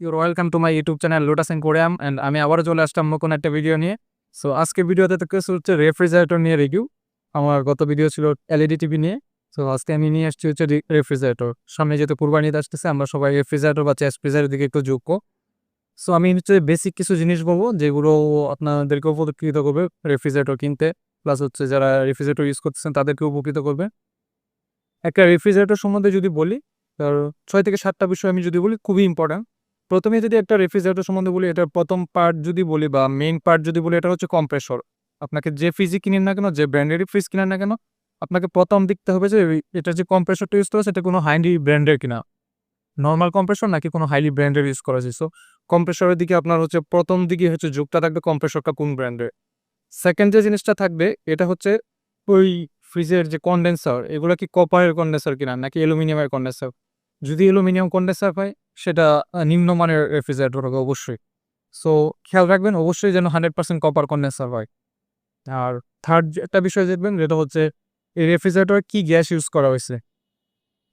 Your welcome to my YouTube channel lotus and কোরিয়াম and আমি আবারও চলে আসলাম নতুন একটা ভিডিও নিয়ে। সো আজকে ভিডিওতে তো কিছু হচ্ছে রেফ্রিজারেটর নিয়ে রিভিউ আমার গত ভিডিও ছিল এলইডি টিভি নিয়ে। সো আজকে আমি নিয়ে আসছি হচ্ছে রেফ্রিজারেটর সামনে যেহেতু কুরবানিতে আসতেছে, আমরা সবাই রেফ্রিজারেটর বা চেস ফ্রিজারের দিকে একটু যোগ্য সো আমি হচ্ছে বেসিক কিছু জিনিস বলব, যেগুলো আপনাদেরকে উপকৃত করবে রেফ্রিজারেটর কিনতে। প্লাস হচ্ছে যারা রেফ্রিজারেটর ইউজ করতেছেন, তাদেরকে উপকৃত করবে। একটা রেফ্রিজারেটর সম্বন্ধে যদি বলি, তার ছয় থেকে সাতটা বিষয় আমি যদি বলি, খুবই ইম্পর্ট্যান্ট প্রথমে যদি একটা রেফ্রিজারেটর সম্বন্ধে বলি, এটার প্রথম পার্ট যদি বলি বা মেইন পার্ট যদি বলি, এটা হচ্ছে কম্প্রেসর আপনাকে যে ফ্রিজই কিনেন না কেন, যে ব্র্যান্ডেরই ফ্রিজ কিনেন না কেন, আপনাকে প্রথম দেখতে হবে যে এটা যে কম্প্রেসরটা ইউজ করা সেটা কোনো হাইলি ব্র্যান্ডের কিনা। নর্মাল কম্প্রেসর নাকি কোনো হাইলি ব্র্যান্ডের ইউজ করা হয়েছে। সো কম্প্রেসরের দিকে আপনার হচ্ছে প্রথম দিকে হচ্ছে যুগটা থাকবে কম্প্রেসরটা কোন ব্র্যান্ডের সেকেন্ড যে জিনিসটা থাকবে, এটা হচ্ছে ওই ফ্রিজের যে কন্ডেন্সার এগুলো কি কপারের কন্ডেন্সার কিনা নাকি অ্যালুমিনিয়ামের কন্ডেন্সার যদি অ্যালুমিনিয়াম কন্ডেন্সার হয় সেটা নিম্নমানের রেফ্রিজারেটর হবে অবশ্যই। সো খেয়াল রাখবেন অবশ্যই যেন হান্ড্রেড পার্সেন্ট কপার কন্ডেন্সার হয়। আর থার্ড একটা বিষয় দেখবেন, যেটা হচ্ছে এই রেফ্রিজারেটর কি গ্যাস ইউজ করা হয়েছে?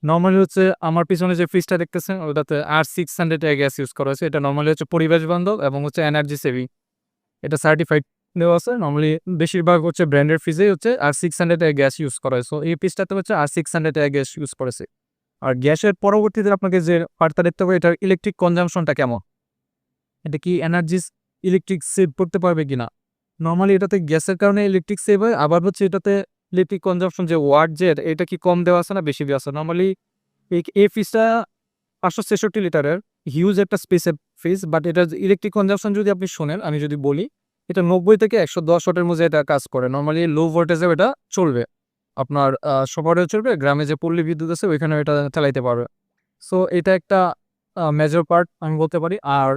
নর্মালি হচ্ছে আমার পিছনে যে ফ্রিজটা দেখতেছেন, ওটাতে R six hundred gas use করা হয়েছে। এটা নর্মালি হচ্ছে পরিবেশ বান্ধব এবং হচ্ছে এনার্জি সেভিং এটা সার্টিফাইড দেওয়া আছে। নর্মালি বেশিরভাগ হচ্ছে ব্র্যান্ডের ফ্রিজেই হচ্ছে R six hundred gas use করা হয়। সো এই পিসটাতে হচ্ছে R six hundred gas use করেছে। আর গ্যাসের পরবর্তীতে আপনাকে যে পার্টটা দেখতে হবে, এটার ইলেকট্রিক কনজামশনটা কেমন? এটা কি এনার্জি ইলেকট্রিক সেভ করতে পারবে কিনা? নর্মালি এটাতে গ্যাসের কারণে ইলেকট্রিক সেভ হয়, আবার হচ্ছে এটাতে ইলেকট্রিক কনজামশন যে ওয়ার্ড জেট এটা কি কম দেওয়া আছে না বেশি দেওয়া আছে? নর্মালি এই ফিসটা পাঁচশো ছেষট্টি লিটারের হিউজ একটা স্পেসের ফিস বাট এটা ইলেকট্রিক কনজামশন যদি আপনি শোনেন, আমি যদি বলি, এটা নব্বই থেকে একশো দশ ওয়াটের মধ্যে এটা কাজ করে। নর্মালি লো ভোল্টেজে এটা চলবে। আপনার আহ, শহরেও চলবে গ্রামে যে পল্লী বিদ্যুৎ আছে ওইখানে এটা চালাইতে পারবে। সো এটা একটা মেজর পার্ট আমি বলতে পারি। আর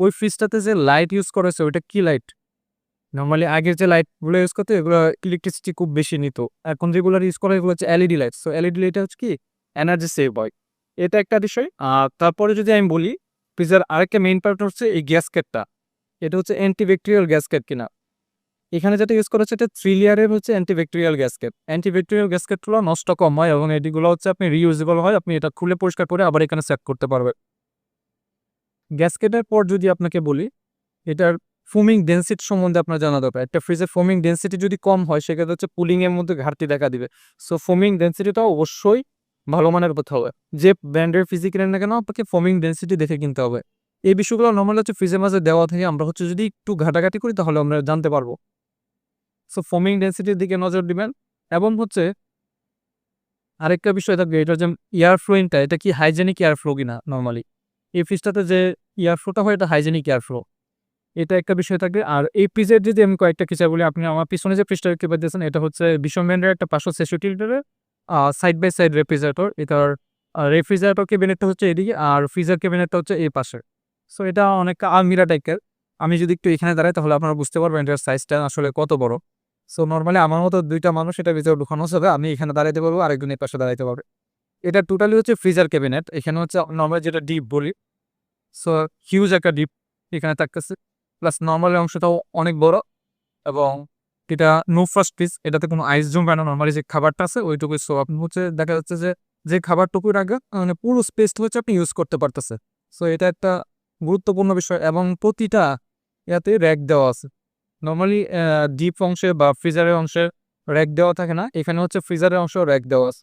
ওই ফ্রিজটাতে যে লাইট ইউজ করেছে ওইটা কি লাইট নর্মালি আগের যে লাইটগুলো ইউজ করতে এগুলো ইলেকট্রিসিটি খুব বেশি নিত। এখন যেগুলো ইউজ করে এগুলো হচ্ছে LED light so LED light হচ্ছে কি? এনার্জি সেভ হয়। এটা একটা বিষয়। আর তারপরে যদি আমি বলি ফ্রিজের আরেকটা মেইন পার্ট হচ্ছে এই গ্যাসকেটটা এটা হচ্ছে অ্যান্টিব্যাকটেরিয়াল গ্যাসকেট কিনা। এখানে যেটা ইউজ করেছে এটা থ্রি লেয়ারের হচ্ছে অ্যান্টিব্যাকটেরিয়াল গ্যাসকেট অ্যান্টিব্যাকটেরিয়াল গ্যাসকেটগুলো নষ্ট কম হয় এবং এটিগুলো হচ্ছে আপনি রিইউজেবল হয়, আপনি এটা খুলে পরিষ্কার করে আবার এখানে সেট করতে পারবেন। গ্যাসকেটের পর যদি আপনাকে বলি, এটার ফোমিং ডেন্সিটি সম্বন্ধে আপনার জানা দরকার। একটা ফ্রিজের ফোমিং ডেন্সিটি যদি কম হয়, সেক্ষেত্রে হচ্ছে পুলিংয়ের মধ্যে ঘাটতি দেখা দিবে। সো ফোমিং ডেন্সিটিটা অবশ্যই ভালো মানের করতে হবে। যে ব্র্যান্ডের ফ্রিজই কিনেন না কেন, আপনাকে ফোমিং ডেন্সিটি দেখে কিনতে হবে। এই বিষয়গুলো নর্মাল হচ্ছে ফ্রিজের মাঝে দেওয়া থেকে আমরা হচ্ছে যদি একটু ঘাটাঘাটি করি, তাহলে আমরা জানতে পারব। সো ফোমিং ডেন্সিটির দিকে নজর দিবেন এবং হচ্ছে আরেকটা বিষয় থাকবে, এটা যে এয়ার ফ্লোইংটা এটা কি হাইজেনিক এয়ার ফ্লো কিনা নর্মালি এই ফ্রিজটাতে যে এয়ার ফ্লোটা হয়, এটা হাইজেনিক এয়ার ফ্লো এটা একটা বিষয় থাকবে। আর এই ফ্রিজের যদি আমি কয়েকটা কিছু বলি, আপনি আমার পিছনে যে ফ্রিজটা দেখতে পাচ্ছেন এটা হচ্ছে বিশ্বম ব্র্যান্ডের একটা পাঁচশো ছেষট্টি লিটারের সাইড বাই সাইড রেফ্রিজারেটর এটার রেফ্রিজারেটর ক্যাবিনেটটা হচ্ছে এদিকে আর ফ্রিজার ক্যাবিনেটটা হচ্ছে এই পাশে। সো এটা অনেকটা আলমিরা টাইপের আমি যদি একটু এখানে দাঁড়াই, তাহলে আপনারা বুঝতে পারবেন এটার সাইজটা আসলে কত বড়। সো নর্মালি আমার মতো দুইটা মানুষ এটা ভিতরে ঢুকানো হবে আমি এখানে দাঁড়াইতে পারব, আরেকজন এই পাশে দাঁড়াইতে পারবে। এটা টোটালি হচ্ছে ফ্রিজার ক্যাবিনেট এখানে হচ্ছে নর্মাল যেটা ডিপ বলি। সো হিউজ একটা ডিপ এখানে থাকতেছে। প্লাস নর্মাল অংশটাও অনেক বড় এবং এটা নো ফার্স্ট পিস এটাতে কোনো আইস জমবে না নর্মালি যে খাবারটা আছে ওইটুকুই সো আপনি হচ্ছে দেখা যাচ্ছে যে যে খাবারটুকুর আগে মানে পুরো স্পেসটা হচ্ছে আপনি ইউজ করতে পারতেছে সো এটা একটা গুরুত্বপূর্ণ বিষয় এবং প্রতিটা ইয়াতে র্যাক দেওয়া আছে। নর্মালি ডিপ অংশে বা ফ্রিজারের অংশে র্যাক দেওয়া থাকে না। এখানে হচ্ছে ফ্রিজারের অংশ র্যাক দেওয়া আছে।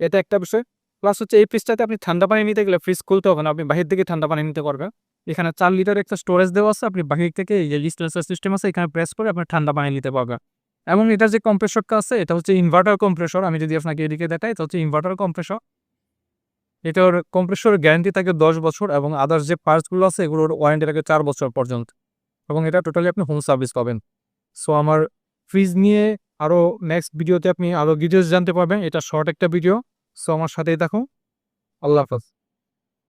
এটা একটা বিষয়। প্লাস হচ্ছে এই ফ্রিজটাতে আপনি ঠান্ডা পানি নিতে গেলে ফ্রিজ খুলতে হবে না। আপনি বাহির থেকে ঠান্ডা পানি নিতে পারবেন। এখানে চার লিটার একটা স্টোরেজ দেওয়া আছে। আপনি বাহির থেকে এই যে ডিস্টেন্সার সিস্টেম আছে, এখানে প্রেস করে আপনি ঠান্ডা পানি নিতে পারবেন। এবং এটার যে কম্প্রেসরটা আছে, এটা হচ্ছে ইনভার্টার কম্প্রেসর আমি যদি আপনাকে এদিকে দেখাই, এটা হচ্ছে ইনভার্টার কম্প্রেসর এটার কম্প্রেসরের গ্যারান্টি থাকে দশ বছর এবং আদার্স যে পার্টসগুলো আছে, এগুলোর ওয়ারেন্টি থাকে চার বছর পর্যন্ত। এবং এটা টোটালি আপনি হোম সার্ভিস পাবেন। সো আমার ফ্রিজ নিয়ে আরও নেক্সট ভিডিওতে আপনি আরও ডিটেলস জানতে পারবেন। এটা শর্ট একটা ভিডিও সো আমার সাথেই থাকুন। আল্লাহ হাফাজ।